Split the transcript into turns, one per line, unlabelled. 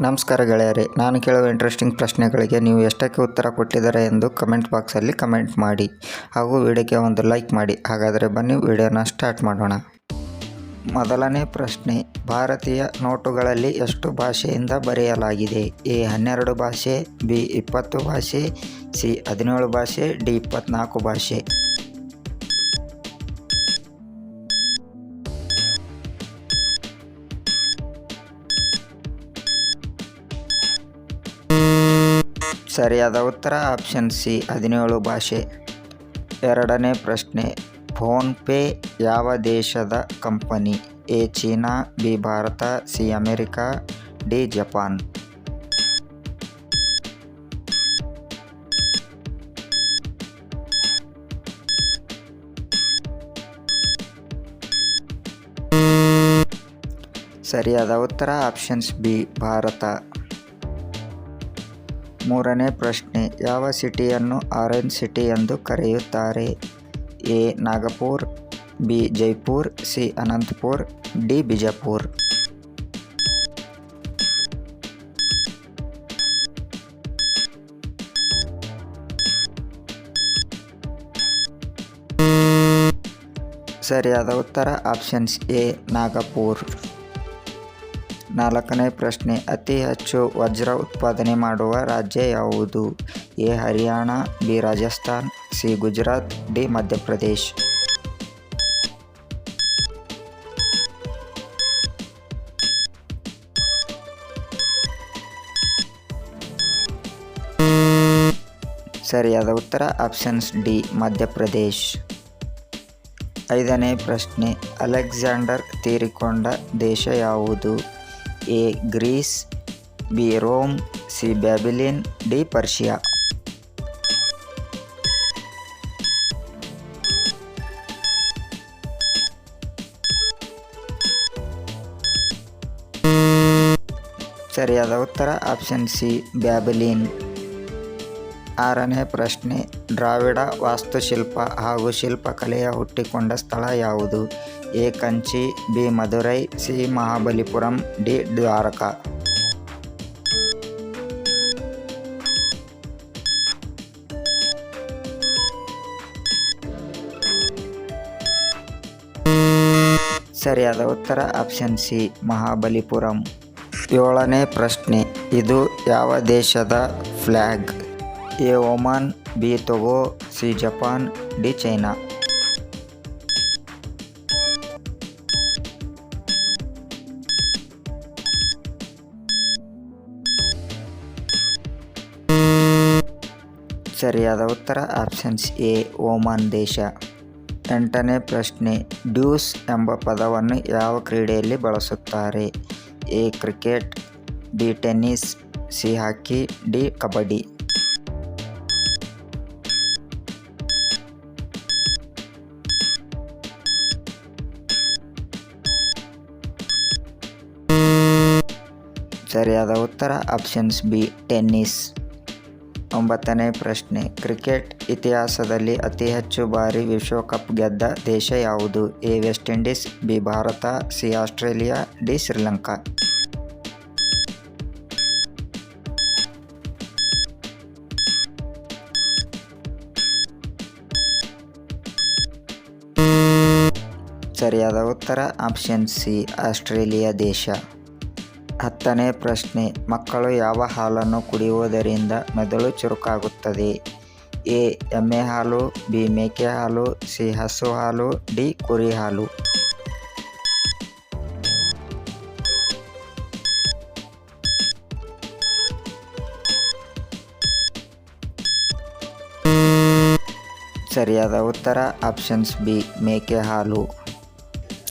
ನಮಸ್ಕಾರ ಗೆಳೆಯರೇ, ನಾನು ಕೇಳುವ ಇಂಟ್ರೆಸ್ಟಿಂಗ್ ಪ್ರಶ್ನೆಗಳಿಗೆ ನೀವು ಎಷ್ಟಕ್ಕೆ ಉತ್ತರ ಕೊಟ್ಟಿದ್ದಾರೆ ಎಂದು ಕಮೆಂಟ್ ಬಾಕ್ಸಲ್ಲಿ ಕಮೆಂಟ್ ಮಾಡಿ. ಹಾಗೂ ವಿಡಿಯೋಗೆ ಒಂದು ಲೈಕ್ ಮಾಡಿ. ಹಾಗಾದರೆ ಬನ್ನಿ ವಿಡಿಯೋನ ಸ್ಟಾರ್ಟ್ ಮಾಡೋಣ. ಮೊದಲನೇ ಪ್ರಶ್ನೆ, ಭಾರತೀಯ ನೋಟುಗಳಲ್ಲಿ ಎಷ್ಟು ಭಾಷೆಯಿಂದ ಬರೆಯಲಾಗಿದೆ? ಎ ಹನ್ನೆರಡು ಭಾಷೆ, ಬಿ ಇಪ್ಪತ್ತು ಭಾಷೆ, ಸಿ ಹದಿನೇಳು ಭಾಷೆ, ಡಿ ಇಪ್ಪತ್ನಾಲ್ಕು ಭಾಷೆ. ಸರಿಯಾದ ಉತ್ತರ? ಆಪ್ಷನ್ ಸಿ, ಹದಿನೇಳು ಭಾಷೆ. ಎರಡನೇ ಪ್ರಶ್ನೆ ಫೋನ್ಪೇ ಯಾವ ದೇಶದ company? A, China, B, Bharat, C, America, D, Japan. ಸರಿಯಾದ ಉತ್ತರ? Options B, Bharat. ಮೂರನೇ ಪ್ರಶ್ನೆ, ಯಾವ ಸಿಟಿಯನ್ನು ಆರೆಂಜ್ ಸಿಟಿ ಎಂದು ಕರೆಯುತ್ತಾರೆ? A, Nagpur, B, Jaipur, C, Anantapur, D, Bijapur. ಸರಿಯಾದ ಉತ್ತರ, ಆಪ್ಷನ್ಸ್ ಎ, ನಾಗಪುರ್. ನಾಲ್ಕನೇ ಪ್ರಶ್ನೆ, ಅತಿ ಹೆಚ್ಚು ವಜ್ರ ಉತ್ಪಾದನೆ ಮಾಡುವ ರಾಜ್ಯ ಯಾವುದು? A, Haryana, B, Rajasthan, C, Gujarat, D, Madhya Pradesh. ಸರಿಯಾದ ಉತ್ತರ, ಆಪ್ಷನ್ಸ್ ಡಿ, ಮಧ್ಯಪ್ರದೇಶ್. ಐದನೇ ಪ್ರಶ್ನೆ, ಅಲೆಕ್ಸಾಂಡರ್ ತೀರಿಕೊಂಡ ದೇಶ ಯಾವುದು? A Greece B Rome C Babylon D Persia ಸರಿಯಾದ ಉತ್ತರ ಆಪ್ಷನ್ ಸಿ ಬ್ಯಾಬಿಲಿನ್ ಆರನೇ ಪ್ರಶ್ನೆ, ದ್ರಾವಿಡ ವಾಸ್ತುಶಿಲ್ಪ ಹಾಗೂ ಶಿಲ್ಪಕಲೆಯ ಹುಟ್ಟಿಕೊಂಡ ಸ್ಥಳ ಯಾವುದು? A. Kanchi, B. Madurai, C. Mahabalipuram, D. Dwarka. ಸರಿಯಾದ ಉತ್ತರ, ಆಪ್ಷನ್ ಸಿ, ಮಹಾಬಲಿಪುರಂ. ಏಳನೇ ಪ್ರಶ್ನೆ, ಇದು ಯಾವ ದೇಶದ flag? A Oman B Togo C Japan D China ಸರಿಯಾದ ಉತ್ತರ ಆಪ್ಷನ್ಸ್ ಎ ಓಮಾನ್ ದೇಶ. ಎಂಟನೇ ಪ್ರಶ್ನೆ ಡ್ಯೂಸ್ ಎಂಬ ಪದವನ್ನು ಯಾವ ಕ್ರೀಡೆಯಲ್ಲಿ ಬಳಸುತ್ತಾರೆ? A cricket B tennis C hockey D kabaddi. ಸರಿಯಾದ ಉತ್ತರ ಆಪ್ಷನ್ಸ್ ಬಿ ಟೆನ್ನಿಸ್ ಒಂಬತ್ತನೇ ಪ್ರಶ್ನೆ ಕ್ರಿಕೆಟ್ ಇತಿಹಾಸದಲ್ಲಿ ಅತಿ ಹೆಚ್ಚು ಬಾರಿ ವಿಶ್ವಕಪ್ ಗೆದ್ದ ದೇಶ ಯಾವುದು? A, West Indies, B, Bharat, C, Australia, D, Sri Lanka. ಸರಿಯಾದ ಉತ್ತರ ಆಪ್ಷನ್ ಸಿ ಆಸ್ಟ್ರೇಲಿಯಾ ದೇಶ. ಹತ್ತನೇ ಪ್ರಶ್ನೆ, ಮಕ್ಕಳು ಯಾವ ಹಾಲನ್ನು ಕುಡಿಯುವುದರಿಂದ ಮೆದುಳು ಚುರುಕಾಗುತ್ತದೆ? ಎ, ಎಮ್ಮೆ ಹಾಲು, ಬಿ, ಮೇಕೆ ಹಾಲು, ಸಿ, ಹಸು ಹಾಲು, ಡಿ, ಕುರಿ ಹಾಲು. ಸರಿಯಾದ ಉತ್ತರ, ಆಪ್ಷನ್ಸ್ ಬಿ, ಮೇಕೆ ಹಾಲು.